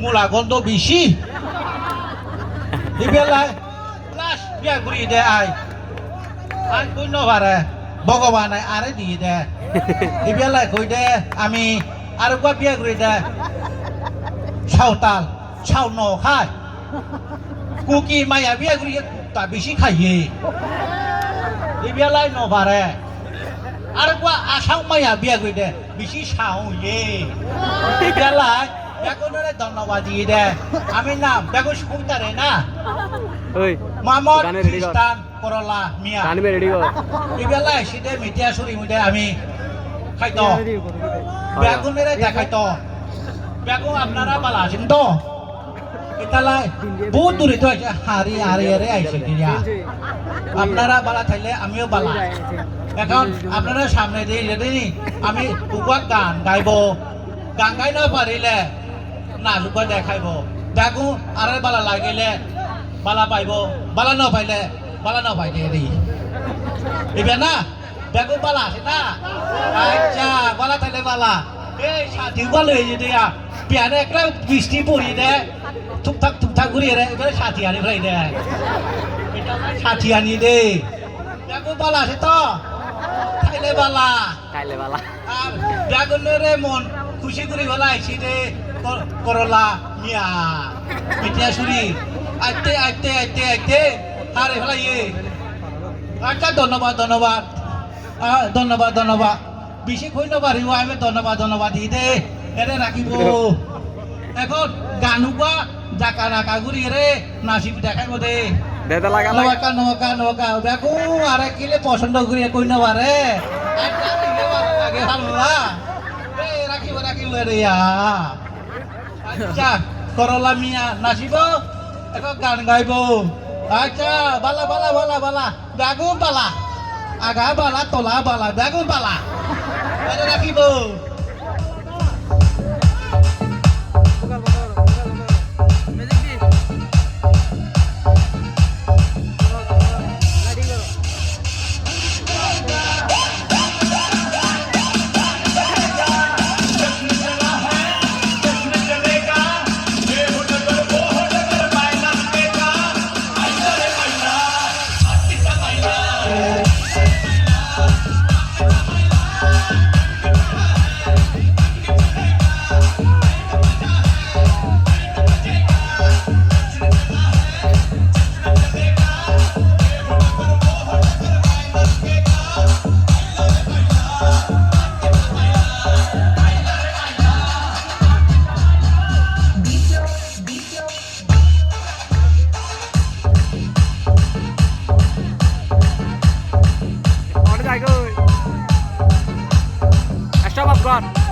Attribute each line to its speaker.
Speaker 1: মূলা গন্ধ বেশি ইবেলাই লাশ বিয়া করি দে আই আই কই নবারে ভগবানে আরে দিয়ে দে ইবেলাই কই দে আমি আর কয়া বিয়া করি দে সাঁওতাল সাও ন খায় কুকি মায়া বিয়া করি তা বেশি খাইয়ে ইবেলাই নবারে আর কোৱা আছাও মায়া বিয়া কৰি দে বেছি চাওঁ ইয়ে ধন্যবাদ দিয়ে আমি না বেগুন শুনতারে না।
Speaker 2: ওই
Speaker 1: মামত
Speaker 2: গানে ready কর।
Speaker 1: খ্রিস্টান করলা মিয়া।
Speaker 2: গান রেডি কর।
Speaker 1: এবেলা এসে মিটিয়া চুরি মুদে আমি খাইতো। বেগুনেরে দেখাইতো। বেগুন আপনারা বালা আছেন তো? বহুত দূরে তো আছে। হারি হারি হারি আইসি দিয়া আপনারা বালা থাইলে আমিও বালা এখন আপনারা সামনে দিয়ে যদি আমি উপাক গান গাইব। গান গাই না পারিলে উপায় দেখাইব। দেখো আর বালা লাগিলে বালা পাইব বালা ন পাইলে বালা ন পাইলে রে এবার না? দেখো বালা আছে না? আচ্ছা বালা থাইলে বালা। এই সাথী বালো এই যদি পিয়ানে একটা বৃষ্টি পড়ি দে। টুকটাক টুকটাক ঘুরিয়ে রে এবারে সাথী আনি ফেলাই দে। সাথী আনি দে। দেখো বালা আছে তো? খাইলে বালা।
Speaker 2: কাইলে বালা।
Speaker 1: আর ড্রাগনেরে মন। খুশি করে রে কর- করলা মিয়া। মিটিয়া সুরি। আইতে আইতে আইতে আইতে। হারে ফেলাই ইয়ে আচ্ছা ধন্যবাদ ধন্যবাদ। ধন্যবাদ ধন্যবাদ। বেশি কই নপারিব আমি ধন্যবাদ ধন্যবাদ। দি দে এরে রাখিব। এখন গানুকা জাকা নাকা ঘুরি রে নাচিব দেখাইব দে।
Speaker 2: দেদা লাগা
Speaker 1: নৌকা নৌকা নৌকা দেখো আরে কিলে পছন্দ করি কই না পারে আগে হাল্লা এ রাখিব রে আচ্ছা করলা মিয়া নাচিব এখন গান গাইব। আচ্ছা বালা বালা বালা বালা, বেগুন বালা। আগা বালা, তলা বালা, বেগুন বালা। রাখিব
Speaker 2: Shabaab gone.